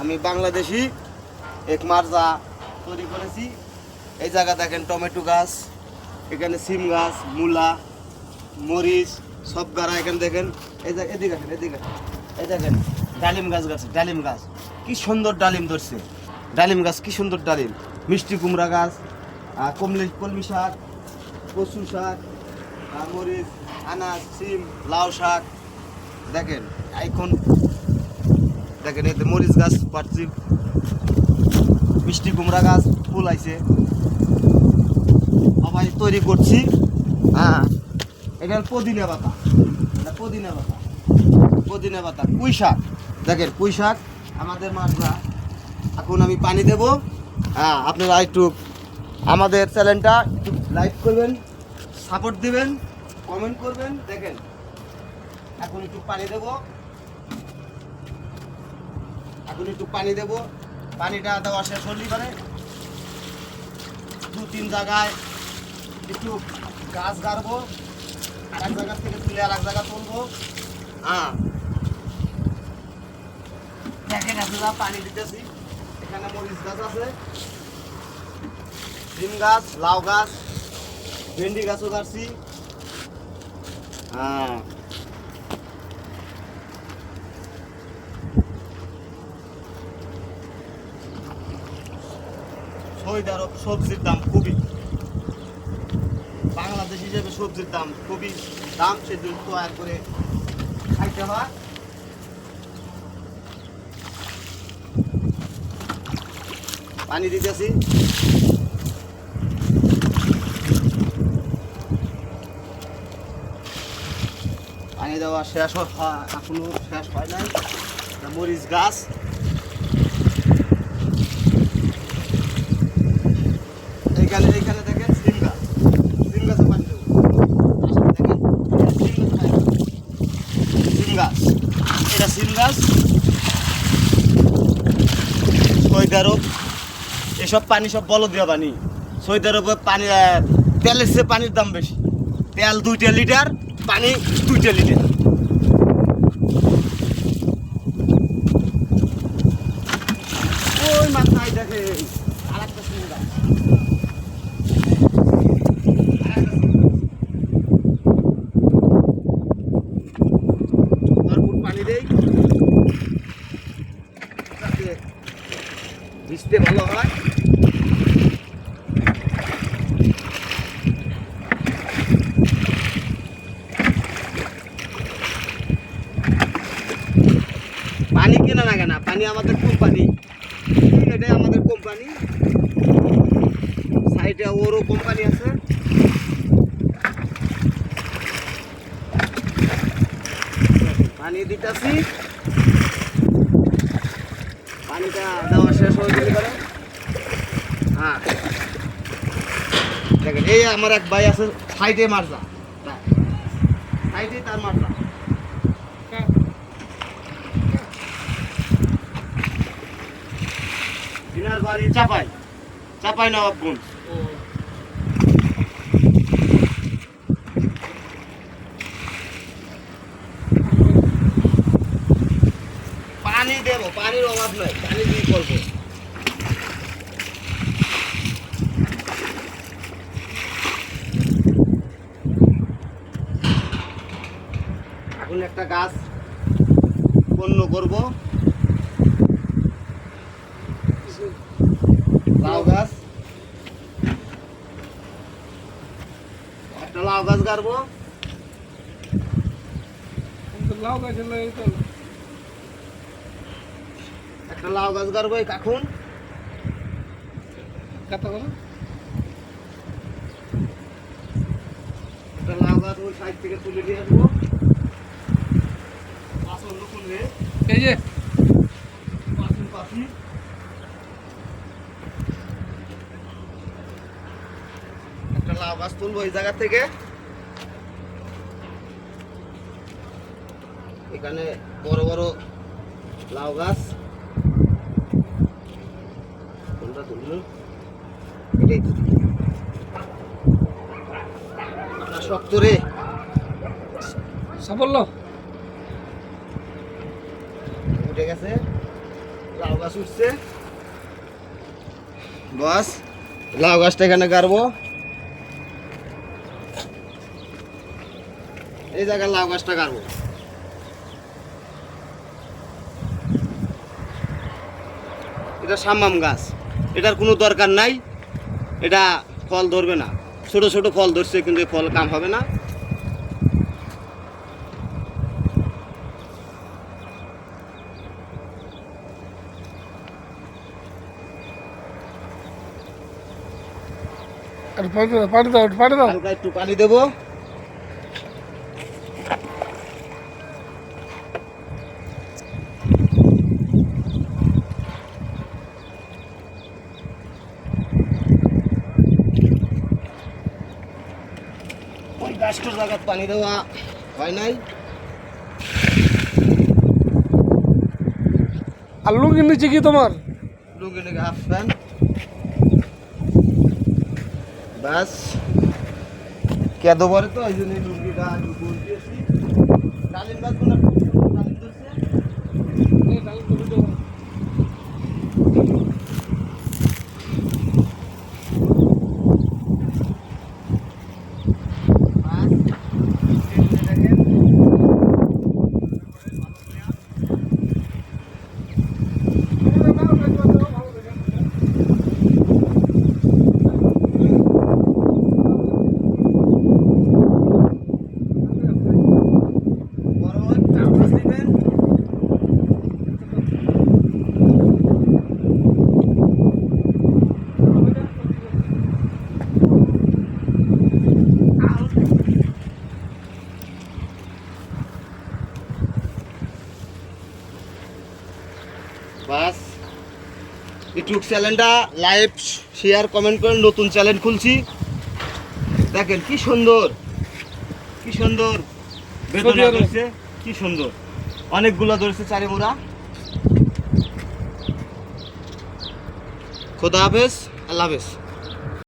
আমি বাংলাদেশি, এক মার্জা তৈরি করেছি। এই জায়গা দেখেন, টমেটো গাছ, এখানে সিম গাছ, মূলা, মরিচ, সব গাড়া এখানে দেখেন। এই এদিকে আসেন, এদিকে এই দেখেন, ডালিম গাছ গাছ, ডালিম গাছ। কি সুন্দর ডালিম ধরছে। ডালিম গাছ, কি সুন্দর ডালিম। মিষ্টি কুমড়া গাছ কমলি, কলমি শাক, কচু শাক মরিচ, আনাজ, সিম, লাউ শাক। দেখেন, এখন দেখেন এতে মরিচ গাছ পাচ্ছি মিষ্টি কুমড়া গাছ ফুল আইছে। সবাই তৈরি করছি। হ্যাঁ এটা পুদিনা পাতা। এটা পুদিনা পাতা। পুদিনা পাতা, পুঁই শাক। দেখেন, পুঁই শাক আমাদের মাছরা। এখন আমি পানি দেব। হ্যাঁ আপনারা একটু আমাদের চ্যানেলটা একটু লাইক করবেন, সাপোর্ট দিবেন, কমেন্ট করবেন। দেখেন, এখন একটু পানি দেব। এখন একটু পানি দেব। পানিটা দেওয়া শেষ হলেই পারে দু তিন জায়গায় একটু গাছ গাড়বো আর এক জায়গা থেকে তুলে আর এক জায়গা তুলবো। হ্যাঁ। দেখেন পানি দিতেছি, এখানে মরিচ গাছ আছে সিম গাছ, লাউ গাছ, ভেন্ডি গাছও গাছছি হ্যাঁ। সৌদি আরব সবজির দাম খুবই। বাংলাদেশ হিসেবে সবজির দাম খুবই। দাম সেজন্য তৈরি করে খাইতে হয়। পানি দিতেছি। পানি দেওয়া শেষ হয়, এখনও শেষ হয় নাই। মরিচ গাছ। দেখেন সিম সিম গাছে। এটা সিম গাছ। এসব পানি সব বল দেওয়া পানি। সৌদি আরবে পানি তেলের চেয়ে পানির দাম বেশি। তেল দুইটা লিটার, পানি দুইটা লিটার। ওই মাথায় দেখে আর একটা সিম গাছ ভরপুর পানি দেই যাতে ভালো হয়। পানি কেনা না কেনা? পানি আমাদের কোম্পানি। এটাই আমাদের কোম্পানি। সাইডে ওরও কোম্পানি আছে। পানি দিতেছি। হয়ে। হ্যাঁ এই আমার এক ভাই আছে সাইডে মারজা। সাইডে তার মারজা। দিনার বাড়ি চাপাই। চাপাই নবাবগঞ্জ পানি দেবো, পানির অভাব নয় পানি দিয়ে করব। এখন একটা গাছ পণ্য করব। লাউ গাছ। একটা লাউ গাছ গাড়বো। লাউ তো একটা লাউ গাছ গাড়বো এই কাকুন। একটা লাউ গাছ ওই সাইড থেকে তুলে নিয়ে আসব। পাঁচন নতুন রে। এই যে। পাঁচন পাখি। একটা লাউ গাছ তুলবো এই জায়গা থেকে। এখানে বড় বড় লাউ গাছ। এটাই তো শক্ত রে। সাফল্য। উঠে গেছে। লাউ গাছ উঠছে। বাস লাউ গাছটা এখানে গাড়বো। এই জায়গায় লাউ গাছটা গাড়বো। এটা সাম্মাম গাছ। এটার কোনো দরকার নাই। এটা ফল ধরবে না। ছোট ছোট ফল ধরছে কিন্তু ফল কাম হবে না। পানি দাও পানি দাও একটু পানি দেবো। ওই জায়গার পানি দেওয়া হয় নাই। আর লুঙ্গি নিচে কি তোমার? লুঙ্গি নিচে হাফ প্যান্ট ব্যাস। কেদো পরে তো ওই জন্য লুঙ্গিটা ডালিম গাছগুলো ডালিম ধরছে বাস এগুলো দেখেন বড় একটা আওয়াজ দিবেন বাস ইউটিউব চ্যানেলটা লাইভ শেয়ার কমেন্ট করে নতুন চ্যানেল খুলছি। দেখেন কি সুন্দর কি সুন্দর। বেদনা ধরছে কি সুন্দর। অনেকগুলো ধরেছে চারি মোড়া। খোদা হাফেজ আল্লাহ হাফেজ।